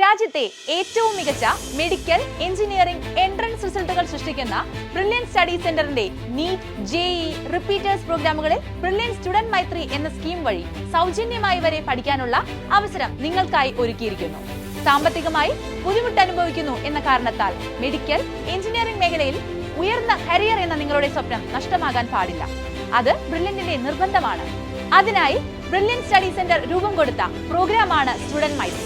രാജ്യത്തെ ഏറ്റവും മികച്ച മെഡിക്കൽ എഞ്ചിനീയറിംഗ് എൻട്രൻസ് റിസൾട്ടുകൾ സൃഷ്ടിക്കുന്ന ബ്രില്യൻ സ്റ്റഡി സെന്ററിന്റെ നീറ്റ് ജെഇ റിപ്പീറ്റേഴ്സ് പ്രോഗ്രാമുകളിൽ ബ്രില്യൻ സ്റ്റുഡന്റ് മൈത്രി എന്ന സ്കീം വഴി സൗജന്യമായി വരെ പഠിക്കാനുള്ള അവസരം നിങ്ങൾക്കായി ഒരുക്കിയിരിക്കുന്നു. സാമ്പത്തികമായി ബുദ്ധിമുട്ട് അനുഭവിക്കുന്നു എന്ന കാരണത്താൽ മെഡിക്കൽ എഞ്ചിനീയറിംഗ് മേഖലയിൽ ഉയർന്ന കരിയർ എന്ന നിങ്ങളുടെ സ്വപ്നം നഷ്ടമാകാൻ പാടില്ല. അത് ബ്രില്യന്റിന്റെ നിർബന്ധമാണ്. അതിനായി ബ്രില്യൻ സ്റ്റഡി സെന്റർ രൂപം കൊടുത്ത പ്രോഗ്രാമാണ് സ്റ്റുഡന്റ് മൈത്രി.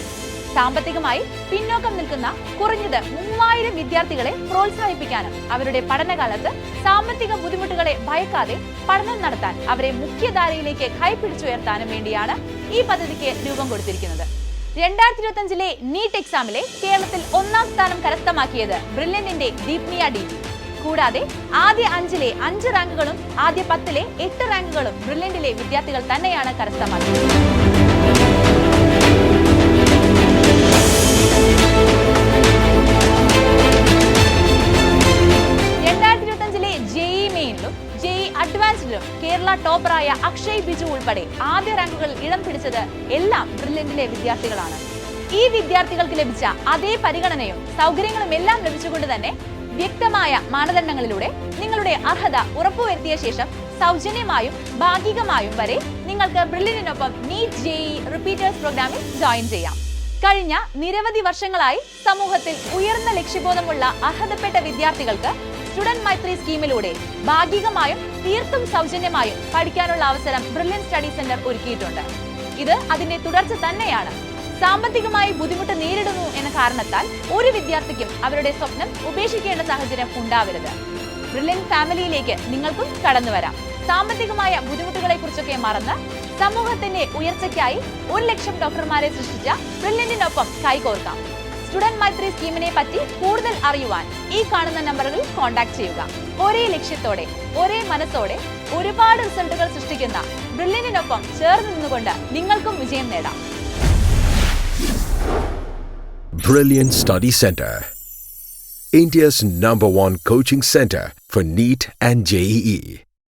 സാമ്പത്തികമായി പിന്നോക്കം നിൽക്കുന്ന കുറഞ്ഞത് മൂവായിരം വിദ്യാർത്ഥികളെ പ്രോത്സാഹിപ്പിക്കാനും അവരുടെ പഠനകാലത്ത് സാമ്പത്തിക ബുദ്ധിമുട്ടുകളെ ഭയക്കാതെ പഠനം നടത്താൻ അവരെ മുഖ്യധാരയിലേക്ക് കൈപിടിച്ചുയർത്താനും വേണ്ടിയാണ് ഈ പദ്ധതിക്ക് രൂപം കൊടുത്തിരിക്കുന്നത്. രണ്ടായിരത്തി ഇരുപത്തി അഞ്ചിലെ നീറ്റ് എക്സാമിലെ കേരളത്തിൽ ഒന്നാം സ്ഥാനം കരസ്ഥമാക്കിയത് ബ്രില്യന്റിന്റെ ദീപ്നിയ ഡി. കൂടാതെ ആദ്യ അഞ്ചിലെ അഞ്ച് റാങ്കുകളും ആദ്യ പത്തിലെ എട്ട് റാങ്കുകളും ബ്രില്യന്റിലെ വിദ്യാർത്ഥികൾ തന്നെയാണ് കരസ്ഥമാക്കിയത്. ജെഇ അഡ്വാൻസ്ഡിലും കേരള ടോപ്പറായ അക്ഷയ് ബിജു ഉൾപ്പെടെ ആദ്യ റാങ്കുകളിൽ ഇടം പിടിച്ചത് എല്ലാം ബ്രില്യന്റിലെ വിദ്യാർത്ഥികളാണ്. ഈ വിദ്യാർത്ഥികൾക്ക് ലഭിച്ച അതേ പരിഗണനയും സൗകര്യങ്ങളും എല്ലാം ലഭിച്ചുകൊണ്ട് തന്നെ വ്യക്തമായ മാനദണ്ഡങ്ങളിലൂടെ നിങ്ങളുടെ അർഹത ഉറപ്പുവരുത്തിയ ശേഷം സൗജന്യമായും ഭാഗികമായും വരെ നിങ്ങൾക്ക് ബ്രില്യനൊപ്പം നീറ്റ് ജെഇ റിപ്പീറ്റേഴ്സ് പ്രോഗ്രാമിൽ ജോയിൻ ചെയ്യാം. കഴിഞ്ഞ നിരവധി വർഷങ്ങളായി സമൂഹത്തിൽ ഉയർന്ന ലക്ഷ്യബോധമുള്ള അർഹതപ്പെട്ട വിദ്യാർത്ഥികൾക്ക് സ്റ്റുഡന്റ് മൈത്രി സ്കീമിലൂടെ ഭാഗികമായും തീർത്തും സൗജന്യമായും പഠിക്കാനുള്ള അവസരം ബ്രില്യൻ സ്റ്റഡി സെന്റർ ഒരുക്കിയിട്ടുണ്ട്. ഇത് അതിന്റെ തുടർച്ച തന്നെയാണ്. സാമ്പത്തികമായി ബുദ്ധിമുട്ട് നേരിടുന്നു എന്ന കാരണത്താൽ ഒരു വിദ്യാർത്ഥിക്കും അവരുടെ സ്വപ്നം ഉപേക്ഷിക്കേണ്ട സാഹചര്യം ഉണ്ടാവരുത്. ബ്രില്യൻ ഫാമിലിയിലേക്ക് നിങ്ങൾക്കും കടന്നു വരാം. സാമ്പത്തികമായ ബുദ്ധിമുട്ടുകളെ കുറിച്ചൊക്കെ മറന്ന് സമൂഹത്തിന്റെ ഉയർച്ചയ്ക്കായി ഒരു ലക്ഷം ഡോക്ടർമാരെ സൃഷ്ടിച്ച ബ്രില്യന്റിനൊപ്പം കൈകോർക്കാം. സ്റ്റുഡന്റ് മൈത്രി സ്കീമിനെ പറ്റി കൂടുതൽ അറിയുവാൻ ഈ കാണുന്ന നമ്പറുകളിൽ കോൺടാക്ട് ചെയ്യുക ഒരേ ലക്ഷ്യത്തോടെ ഒരേ മനസ്സോടെ ഒരുപാട് റിസൾട്ടുകൾ സൃഷ്ടിക്കുന്ന ബ്രില്ലിനൊപ്പം ചേർന്ന് നിന്നുകൊണ്ട് നിങ്ങൾക്കും വിജയം നേടാം Brilliant Study Center. India's number one coaching center for NEET and JEE.